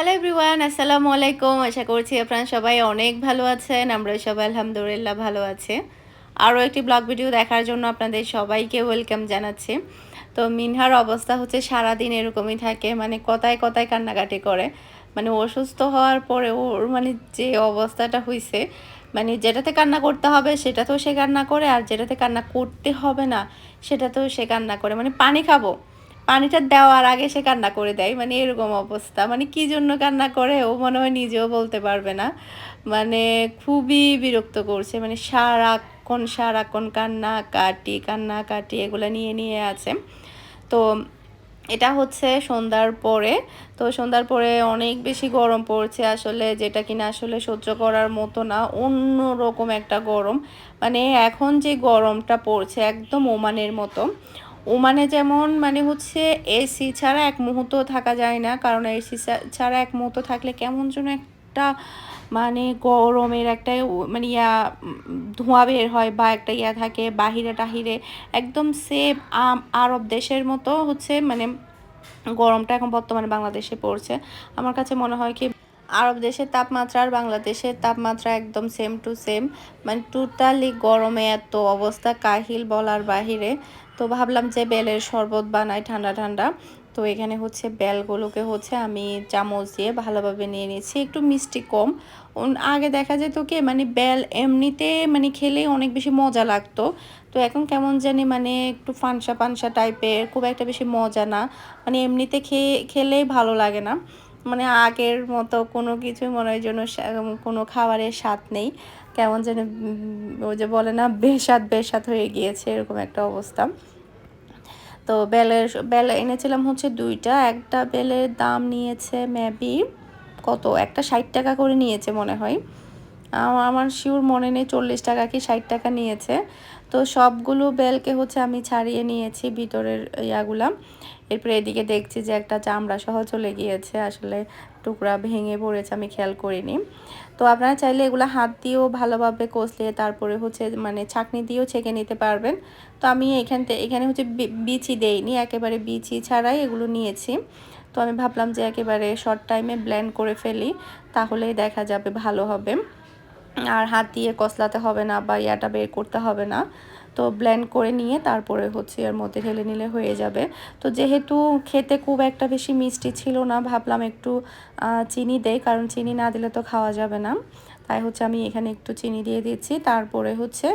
Hello everyone আসসালামু আলাইকুম আশা করছি আপনারা সবাই অনেক ভালো আছেন। আমরা সবাই আলহামদুলিল্লাহ ভালো আছি। আরও একটি ব্লগ ভিডিও দেখার জন্য আপনাদের সবাইকে ওয়েলকাম জানাচ্ছি। তো মিনহার অবস্থা হচ্ছে সারাদিন এরকমই থাকে মানে কথায় কথায় কান্নাকাটি করে। মানে অসুস্থ হওয়ার পরে ওর মানে যে অবস্থাটা হয়েছে মানে যেটাতে কান্না করতে হবে সেটাতেও সে কান্না করে, আর যেটাতে কান্না করতে হবে না, সেটাতেও সে কান্না করে। মানে পানি খাব। পানিটা দেওয়ার আগে সে কান্না করে দেয়। মানে এরকম অবস্থা। মানে কি জন্য কান্না করে? ও মনে হয় নিজেও বলতে পারবে না। মানে খুবই বিরক্ত করছে। মানে সারাক্ষণ সারাক্ষণ কান্না কাটি কান্না কাটি এগুলো নিয়ে নিয়ে আছে। তো এটা হচ্ছে সন্ধ্যার পরে। তো সন্ধ্যার পরে অনেক বেশি গরম পড়ছে আসলে। যেটা কিনা আসলে সহ্য করার মতো না। অন্য রকম একটা গরম। মানে এখন যে গরমটা পড়ছে একদম ওমানের মতো। ওমানে যেমন মানে হচ্ছে এসি ছাড়া এক মুহূর্ত থাকা যায় না, কারণ এসি ছাড়া এক মুহূর্ত থাকলে কেমন যেন একটা মানে গরমের একটা মানে ইয়া ধোঁয়া বের হয় বা একটা ইয়া থাকে বাহিরে টাহিরে, একদম সেম আরব দেশের মতো হচ্ছে মানে গরমটা এখন বর্তমানে বাংলাদেশে পড়ছে। আমার কাছে মনে হয় কি আরব দেশের তাপমাত্রা আর বাংলাদেশের তাপমাত্রা একদম সেম টু সেম মানে টোটালি গরমে এত অবস্থা, কাহিল বলার বাহিরে। তো ভাবলাম যে বেলের শরবত বানাই ঠান্ডা ঠান্ডা। তো এখানে হচ্ছে বেলগুলোকে হচ্ছে আমি চামচ দিয়ে ভালোভাবে নিয়ে নিয়েছি, একটু মিষ্টি কম। আগে দেখা যেত কি মানে বেল এমনিতে মানে খেলেই অনেক বেশি মজা লাগতো। তো এখন কেমন জানি মানে একটু ফানসা ফানসা টাইপের, খুব একটা বেশি মজা না। মানে এমনিতে খেয়ে, খেলেই ভালো লাগে না। মানে আগের মতো কোনো কিছু মনে হয় যেন কোনো খাবারের স্বাদ নেই। কেমন যেন ও যে বলে না বেসাত বেসাত হয়ে গিয়েছে, এরকম একটা অবস্থা। তো বেলের, বেলে এনেছিলাম হচ্ছে দুইটা, একটা বেলের দাম নিয়েছে মেবি কত? একটা ষাট টাকা করে নিয়েছে মনে হয়। আমার শিওর মনে নেই, চল্লিশ টাকা কি ষাট টাকা নিয়েছে। তো সবগুলো বেলকে হচ্ছে আমি ছাড়িয়ে নিয়েছি ভিতরের ইয়াগুলা। এরপরে এদিকে দেখছি যে একটা চামড়া সহ চলে গিয়েছে, আসলে টুকরা ভেঙে পড়েছে, আমি খেয়াল করিনি। তো আপনারা চাইলে এগুলো হাত দিয়েও ভালোভাবে কষলিয়ে তারপরে হচ্ছে মানে ছাকনি দিয়েও ছেঁকে নিতে পারবেন। তো আমি এখান থেকে এখানে হচ্ছে বিচি দেইনি, একেবারে বিচি ছাড়াই এগুলো নিয়েছি। তো আমি ভাবলাম যে একেবারে শর্ট টাইমে ব্ল্যান্ড করে ফেলি, তাহলেই দেখা যাবে ভালো হবে। আর হাত দিয়ে কসলাতে হবে না বা ইয়াটা বের করতে হবে না। তো ব্লেন্ড করে নিয়ে তারপরে হচ্ছে এর মধ্যে ঢেলে নিলে হয়ে যাবে। তো যেহেতু খেতে খুব একটা বেশি মিষ্টি ছিল না, ভাবলাম একটু চিনি দেয় কারণ চিনি না দিলে তো খাওয়া যাবে না। তাই হচ্ছে আমি এখানে একটু চিনি দিয়ে দিচ্ছি। তারপরে হচ্ছে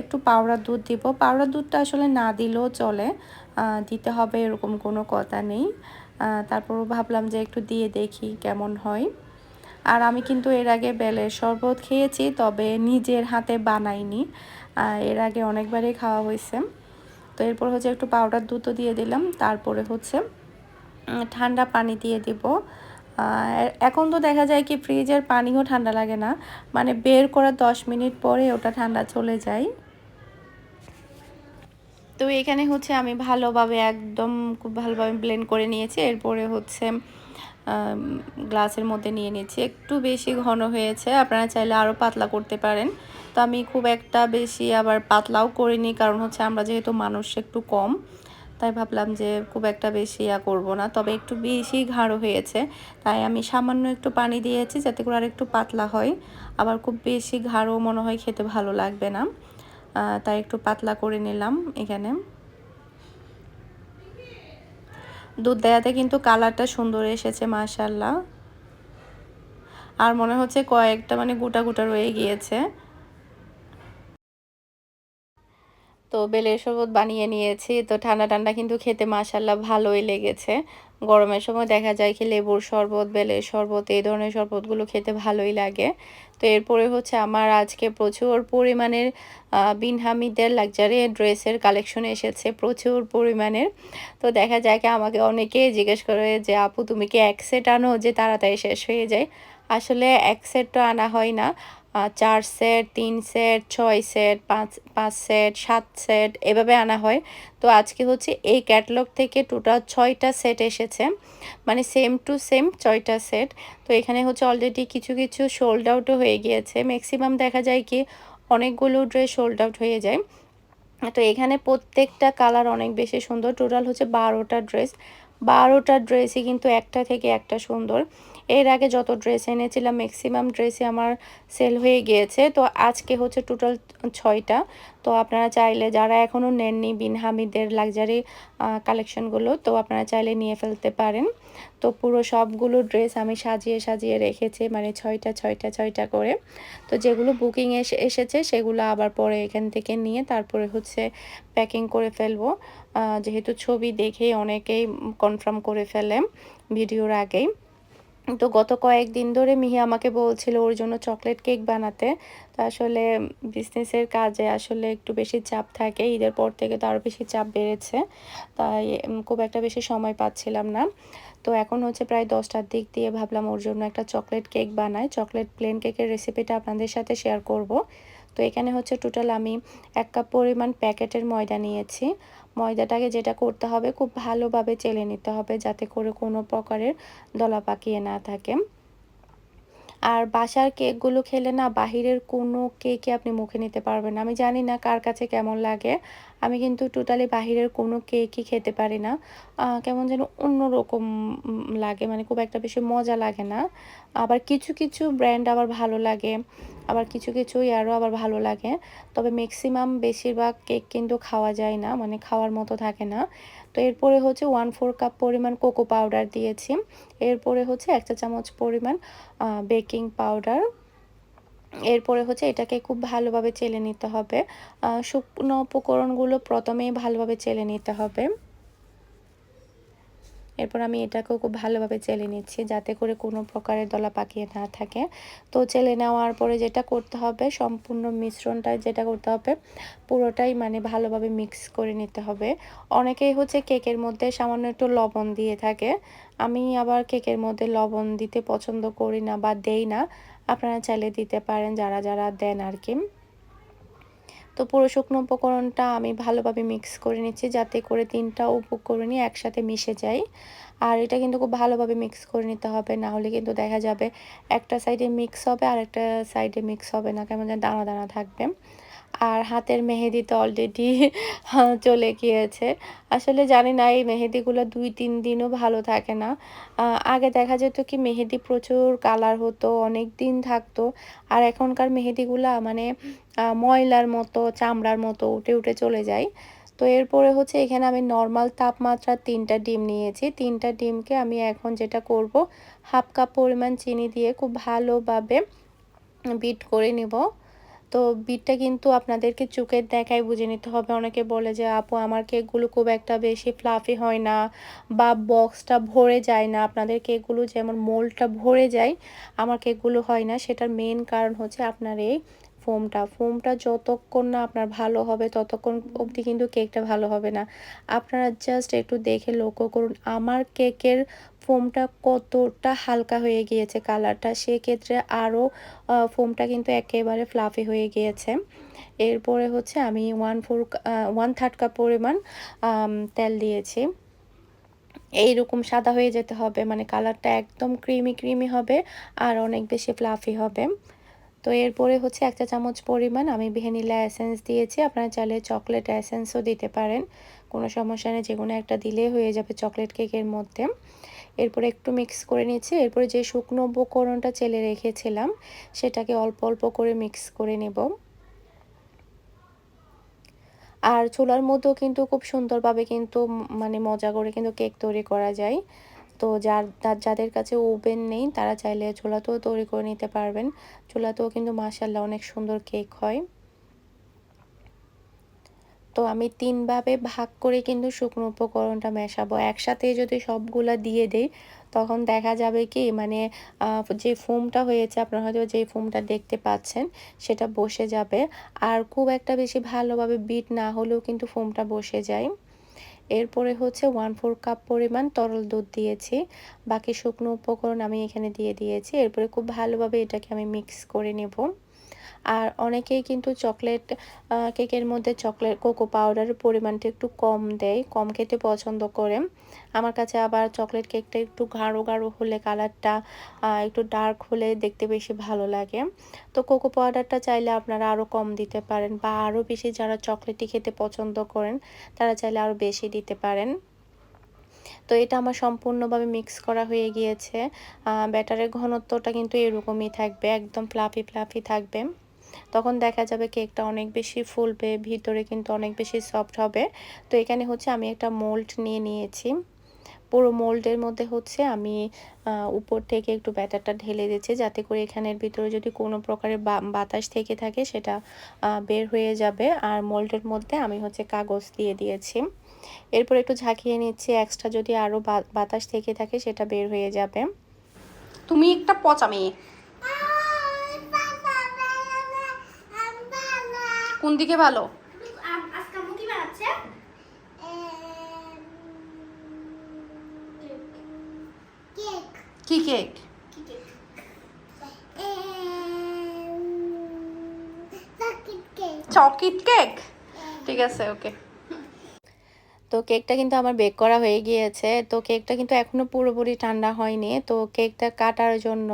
একটু পাউডার দুধ দিব। পাউডার দুধটা আসলে না দিলেও চলে দিতে হবে এরকম কোনো কথা নেই। তারপরও ভাবলাম যে একটু দিয়ে দেখি কেমন হয়। আর আমি কিন্তু এর আগে বেলের শরবত খেয়েছি, তবে নিজের হাতে বানাইনি। এর আগে অনেকবারই খাওয়া হয়েছে। তো এরপর হচ্ছে একটু পাউডার দুধও দিয়ে দিলাম, তারপরে হচ্ছে ঠান্ডা পানি দিয়ে দিব। এখন তো দেখা যায় কি ফ্রিজের পানিও ঠান্ডা লাগে না মানে বের করার দশ মিনিট পরে ওটা ঠান্ডা চলে যায়। তো এখানে হচ্ছে আমি ভালোভাবে একদম খুব ভালোভাবে ব্লেন্ড করে নিয়েছি, এরপরে হচ্ছে গ্লাসের মধ্যে নিয়ে নিচ্ছি একটু বেশি ঘন হয়েছে, আপনারা চাইলে আরও পাতলা করতে পারেন। তো আমি খুব একটা বেশি আবার পাতলাও করিনি, কারণ হচ্ছে আমরা যেহেতু মানুষ একটু কম, তাই ভাবলাম যে খুব একটা বেশি ইয়া করব না। তবে একটু বেশি ঘাড়ো হয়েছে, তাই আমি সামান্য একটু পানি দিয়েছি যাতে করে আর একটু পাতলা হয়। আবার খুব বেশি ঘাড়ো মনে হয় খেতে ভালো লাগবে না। তাই একটু পাতলা করে নিলাম এখানে। দুধ দেয়াতে কিন্তু কালারটা সুন্দর এসেছে মাশাল্লাহ আর মনে হচ্ছে কয়েকটা মানে গোটা গোটা রয়ে গিয়েছে। তো বেলের শরবত বানিয়ে নিয়েছি। তো ঠান্ডা ঠান্ডা কিন্তু খেতে মাসাল্লাহ ভালোই লেগেছে। গরমের সময় দেখা যায় কি লেবুর শরবত, বেলের শরবত, এই ধরনের শরবতগুলো খেতে ভালোই লাগে। তো এরপরে হচ্ছে আমার আজকে প্রচুর পরিমাণের বিন হামিদের লাক্সারি ড্রেসের কালেকশন এসেছে প্রচুর পরিমাণের। তো দেখা যায় কি আমাকে অনেকে জিজ্ঞেস করে যে, আপু, তুমি কি এক সেট আনো যে তাড়াতাড়ি শেষ হয়ে যায়? আসলে এক সেট তো আনা হয় না। চার সেট তিন সেট ছয় সেট পাঁচ পাঁচ সেট সাত সেট এভাবে আনা হয়। তো আজকে হচ্ছে এই ক্যাটলগ থেকে টোটাল ছয়টা সেট এসেছে। মানে সেম টু সেম ছয়টা সেট তো এখানে হচ্ছে অলরেডি কিছু কিছু সোল্ড আউটও হয়ে গিয়েছে। ম্যাক্সিমাম দেখা যায় কি অনেকগুলো ড্রেস সোল্ড আউট হয়ে যায়। তো এখানে প্রত্যেকটা কালার অনেক বেশি সুন্দর। টোটাল হচ্ছে বারোটা ড্রেস বারোটা ড্রেসই কিন্তু একটা থেকে একটা সুন্দর। এর আগে যত ড্রেস এনেছিলাম ম্যাক্সিমাম ড্রেসই আমার সেল হয়ে গিয়েছে। তো আজকে হচ্ছে টোটাল ছয়টা। তো আপনারা চাইলে যারা এখনও নেননি বিন হামিদের লাক্সারি কালেকশনগুলো তো আপনারা চাইলে নিয়ে ফেলতে পারেন। তো পুরো সবগুলো ড্রেস আমি সাজিয়ে সাজিয়ে রেখেছি মানে ছয়টা ছয়টা ছয়টা করে। তো যেগুলো বুকিং এসে, এসেছে, সেগুলো আবার পরে এখান থেকে নিয়ে তারপরে হচ্ছে প্যাকিং করে ফেলব। যেহেতু ছবি দেখেই অনেকেই কনফার্ম করে ফেলে ভিডিওর আগেই। তো গত কয়েকদিন ধরে মিহি আমাকে বলছিল ওর জন্য চকলেট কেক বানাতে। তো আসলে বিজনেসের কাজে আসলে একটু বেশি চাপ থাকে, ঈদের পর থেকে তো আরও বেশি চাপ বেড়েছে। তাই খুব একটা বেশি সময় পাচ্ছিলাম না। তো এখন হচ্ছে প্রায় দশটার দিক দিয়ে ভাবলাম ওর জন্য একটা চকলেট কেক বানাই। চকলেট প্লেন কেকের রেসিপিটা আপনাদের সাথে শেয়ার করব। তো এখানে হচ্ছে টোটাল আমি এক কাপ পরিমাণ প্যাকেটের ময়দা নিয়েছি। ময়দাটাকে যেটা করতে হবে খুব ভালোভাবে চেলে নিতে হবে যাতে করে কোনো প্রকারের দলা পাকিয়ে না থাকে। আর বাসার কেকগুলো খেলে না বাহিরের কোনো কেকে আপনি মুখে নিতে পারবেন আমি জানি না কার কাছে কেমন লাগে। আমি কিন্তু টোটালি বাহিরের কোনো কেকই খেতে পারি না। কেমন যেন অন্যরকম লাগে মানে খুব একটা বেশি মজা লাগে না। আবার কিছু কিছু ব্র্যান্ড আবার ভালো লাগে, আবার কিছু কিছু আরও আবার ভালো লাগে। তবে ম্যাক্সিমাম বেশিরভাগ কেক কিন্তু খাওয়া যায় না মানে খাওয়ার মতো থাকে না। তো এরপরে হচ্ছে ওয়ান ফোর কাপ পরিমাণ কোকো পাউডার দিয়েছি। এরপরে হচ্ছে এক চা চামচ পরিমাণ বেকিং পাউডার এরপরে হচ্ছে এটাকে খুব ভালোভাবে চেলে নিতে হবে। শুকনো উপকরণগুলো প্রথমেই ভালোভাবে চেলে নিতে হবে। এরপর আমি এটাকেও খুব ভালোভাবে চেলে নিচ্ছি যাতে করে কোনো প্রকারের দলা পাকিয়ে না থাকে। তো চেলে নেওয়ার পরে যেটা করতে হবে, সম্পূর্ণ মিশ্রণটা যেটা করতে হবে, পুরোটাই মানে ভালোভাবে মিক্স করে নিতে হবে। অনেকেই হচ্ছে কেকের মধ্যে সামান্য একটু লবণ দিয়ে থাকে। আমি আবার কেকের মধ্যে লবণ দিতে পছন্দ করি না বা দেই না। আপনারা চাইলে দিতে পারেন, যারা যারা দেন আর কি। তো পুরো শুকনো উপকরণটা আমি ভালোভাবে মিক্স করে নিচ্ছি, যাতে করে তিনটা উপকরণই একসাথে মিশে যায়। আর এটা কিন্তু খুব ভালোভাবে মিক্স করে নিতে হবে, না হলে কিন্তু দেখা যাবে একটা সাইডে মিক্স হবে আর একটা সাইডে মিক্স হবে না, কেমন যেন দানা দানা থাকবে। আর হাতের মেহেদি তো অলরেডি চলে গিয়েছে। আসলে জানি না, এই মেহেদিগুলো দুই, তিন দিনও ভালো থাকে না। আগে দেখা যেত কি মেহেদি প্রচুর কালার হতো, অনেক দিন থাকতো। আর এখনকার মেহেদিগুলা মানে ময়লার মতো, চামড়ার মতো উঠে উঠে চলে যায়। তো এরপরে হচ্ছে এখানে আমি নর্মাল তাপমাত্রা তিনটা ডিম নিয়েছি। তিনটা ডিমকে আমি এখন যেটা করব, হাফ কাপ পরিমাণ চিনি দিয়ে খুব ভালোভাবে বিট করে নিব। তো বিটটা কিন্তু আপনাদেরকে চুকের দেখায় বুঝে নিতে হবে। অনেকে বলে যে, আপু, আমার কেকগুলো খুব একটা বেশি ফ্লাফি হয় না বা বক্সটা ভরে যায় না? আপনাদের কেকগুলো যেমন মোলটা ভরে যায়, আমার কেকগুলো হয় না? সেটার মেন কারণ হচ্ছে আপনার এই ফোমটা ফোমটা যতক্ষণ না আপনার ভালো হবে, ততক্ষণ অবধি কিন্তু কেকটা ভালো হবে না। আপনারা জাস্ট একটু দেখে লক্ষ্য করুন, আমার কেকের ফোমটা কতটা হালকা হয়ে গিয়েছে কালারটা সেক্ষেত্রে আরও ফোমটা কিন্তু একেবারে ফ্লাফি হয়ে গিয়েছে। এরপরে হচ্ছে আমি one four one third cup পরিমাণ তেল দিয়েছি। এইরকম সাদা হয়ে যেতে হবে মানে কালারটা একদম ক্রিমি ক্রিমি হবে আর অনেক বেশি ফ্লাফি হবে। তো এরপরে হচ্ছে একটা চামচ পরিমাণ আমি ভ্যানিলা এসেন্স দিয়েছি। আপনারা চাইলে চকলেট এসেন্সও দিতে পারেন। কোনো সমস্যা নেই যে কোনো একটা দিলেই হয়ে যাবে চকলেট কেকের মধ্যে। এরপরে একটু মিক্স করে নিচ্ছি এরপরে যে শুকনো উপকরণটা চেলে রেখেছিলাম, সেটাকে অল্প অল্প করে মিক্স করে নেব। আর চুলার মধ্যেও কিন্তু খুব সুন্দরভাবে কিন্তু মানে মজা করে কিন্তু কেক তৈরি করা যায়। তো যার যাদের কাছে ওভেন নেই, তারা চাইলে চুলাতেও তৈরি করে নিতে পারবেন। চুলাতেও কিন্তু মাসাল্লাহ অনেক সুন্দর কেক হয়। তো আমি তিনভাবে ভাগ করে কিন্তু শুকনো উপকরণটা মেশাবো। একসাথে যদি সবগুলা দিয়ে দেই, তখন দেখা যাবে কি মানে যে ফোমটা হয়েছে, আপনারা হয়তো যে ফোমটা দেখতে পাচ্ছেন, সেটা বসে যাবে। আর খুব একটা বেশি ভালোভাবে বিট না হলেও কিন্তু ফোমটা বসে যায়। এরপরে হচ্ছে ওয়ান ফোর কাপ পরিমাণ তরল দুধ দিয়েছি। বাকি শুকনো উপকরণ আমি এখানে দিয়ে দিয়েছি। এরপরে খুব ভালোভাবে এটাকে আমি মিক্স করে নেব। আর অনেকেই কিন্তু চকলেট কেকের মধ্যে চকলেট কোকো পাউডারের পরিমাণটা একটু কম দেয়, কম খেতে পছন্দ করে। আমার কাছে আবার চকলেট কেকটা একটু গাঢ় গাঢ় হলে কালারটা একটু ডার্ক হলে দেখতে বেশি ভালো লাগে। তো কোকো পাউডারটা চাইলে আপনারা আরও কম দিতে পারেন বা আরও বেশি যারা চকলেটটি খেতে পছন্দ করেন, তারা চাইলে আরও বেশি দিতে পারেন। তো এটা আমার সম্পূর্ণভাবে মিক্স করা হয়ে গিয়েছে। ব্যাটারের ঘনত্বটা কিন্তু এরকমই থাকবে, একদম ফ্লাফি ফ্লাফি থাকবে। তখন দেখা যাবে কেকটা অনেক বেশি ফুলবে, ভিতরে কিন্তু অনেক বেশি সফট হবে। তো এখানে হচ্ছে আমি একটা মোল্ড নিয়ে নিয়েছি। পুরো মোল্ডের মধ্যে হচ্ছে আমি উপর থেকে একটু ব্যাটারটা ঢেলে দিচ্ছি যাতে করে এখানের ভিতরে যদি কোনো প্রকারের বাতাস থেকে থাকে সেটা বের হয়ে যাবে। আর মোল্ডের মধ্যে আমি হচ্ছে কাগজ দিয়ে দিয়েছি। এরপর একটু ঝাঁকিয়ে নিচ্ছি এক্সট্রা যদি আরও বাতাস থেকে থাকে সেটা বের হয়ে যাবে। তুমি একটা পচা মেয়ে। কোন দিকে ভালো? কি কেক কি কেক? কি কেক? Cake chocolate cake? ঠিক আছে ওকে। তো কেকটা কিন্তু আমার বেক করা হয়ে গিয়েছে। তো কেকটা কিন্তু এখনও পুরোপুরি ঠান্ডা হয়নি। তো কেকটা কাটার জন্য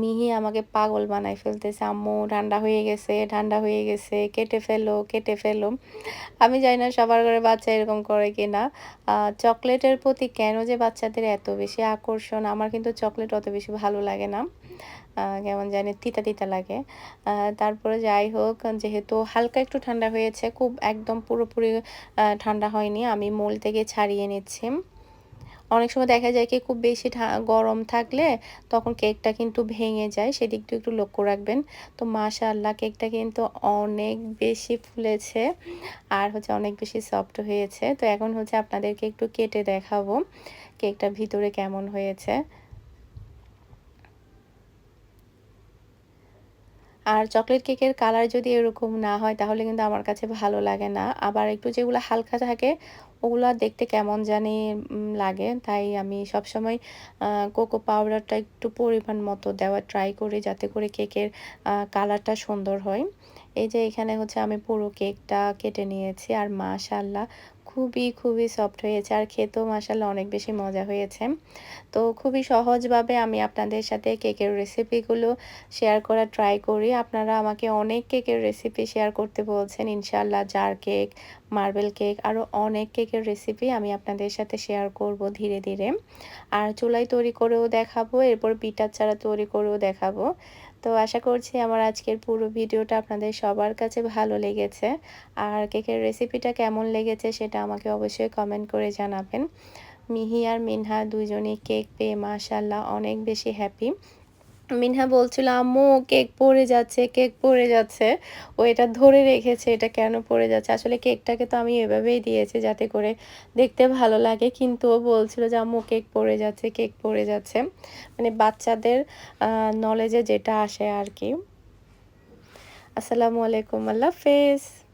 মিহি আমাকে পাগল বানাই ফেলতেছে। আম্মু, ঠান্ডা হয়ে গেছে, ঠান্ডা হয়ে গেছে, কেটে ফেলো কেটে ফেলো। আমি জানি না সবার ঘরে বাচ্চা এরকম করে কি না চকলেটের প্রতি কেন যে বাচ্চাদের এত বেশি আকর্ষণ? আমার কিন্তু চকলেট অত বেশি ভালো লাগে না। কেমন জানি তিতা তিতা লাগে। তারপরে যাই হোক, যেহেতু হালকা একটু ঠান্ডা হয়েছে, খুব একদম পুরোপুরি ঠান্ডা হয়নি। আমি মোল থেকে ছাড়িয়ে নিচ্ছি। অনেক সময় দেখা যায় কি, খুব বেশি গরম থাকলে তখন কেকটা কিন্তু ভেঙে যায়। সেদিকটা একটু লক্ষ্য রাখবেন। তো মাশাআল্লাহ, কেকটা কিন্তু অনেক বেশি ফুলেছে আর হচ্ছে অনেক বেশি সফট হয়েছে। তো এখন হচ্ছে আপনাদেরকে একটু কেটে দেখাবো, কেকটা ভিতরে কেমন হয়েছে। আর চকলেট কেকের কালার যদি এরকম না হয়, তাহলে কিন্তু আমার কাছে ভালো লাগে না। আবার একটু যেগুলো হালকা থাকে, ওগুলো দেখতে কেমন জানি লাগে। তাই আমি সবসময় কোকো পাউডারটা একটু পরিমাণ মতো দেওয়া, ট্রাই করি যাতে করে কেকের কালারটা সুন্দর হয়। এই যে এখানে হচ্ছে আমি পুরো কেকটা কেটে নিয়েছি আর মাশাল্লাহ খুবই খুবই সফট হয়েছে আর খেতেও মাসাল্লাহ অনেক বেশি মজা হয়েছে। তো খুবই সহজভাবে আমি আপনাদের সাথে কেকের রেসিপিগুলো শেয়ার করার ট্রাই করি। আপনারা আমাকে অনেক কেকের রেসিপি শেয়ার করতে বলছেন। ইনশাল্লাহ জার কেক মার্বেল কেক আরও অনেক কেকের রেসিপি আমি আপনাদের সাথে শেয়ার করব ধীরে ধীরে। আর চুলাই তৈরি করেও দেখাবো, এরপর পিঠার চারা তৈরি করেও দেখাবো। তো আশা করছি আমার আজকের পুরো ভিডিওটা আপনাদের সবার কাছে ভালো লেগেছে। আর কেকের রেসিপিটা কেমন লেগেছে সেটা আমাকে অবশ্যই কমেন্ট করে জানাবেন। মিহি আর মিনহা দুজনেই কেক পেয়ে মাশাল্লাহ অনেক বেশি হ্যাপি মিনহা বলছিল, আম্মু, কেক পড়ে যাচ্ছে, কেক পড়ে যাচ্ছে। ও এটা ধরে রেখেছে, এটা কেন পড়ে যাচ্ছে? আসলে কেকটাকে তো আমি এভাবেই দিয়েছি যাতে করে দেখতে ভালো লাগে। কিন্তু ও বলছিল যে, আম্মু, কেক পড়ে যাচ্ছে, কেক পড়ে যাচ্ছে। মানে বাচ্চাদের নলেজে যেটা আসে আর কি। আসসালামু আলাইকুম, আল্লাহ হাফেজ।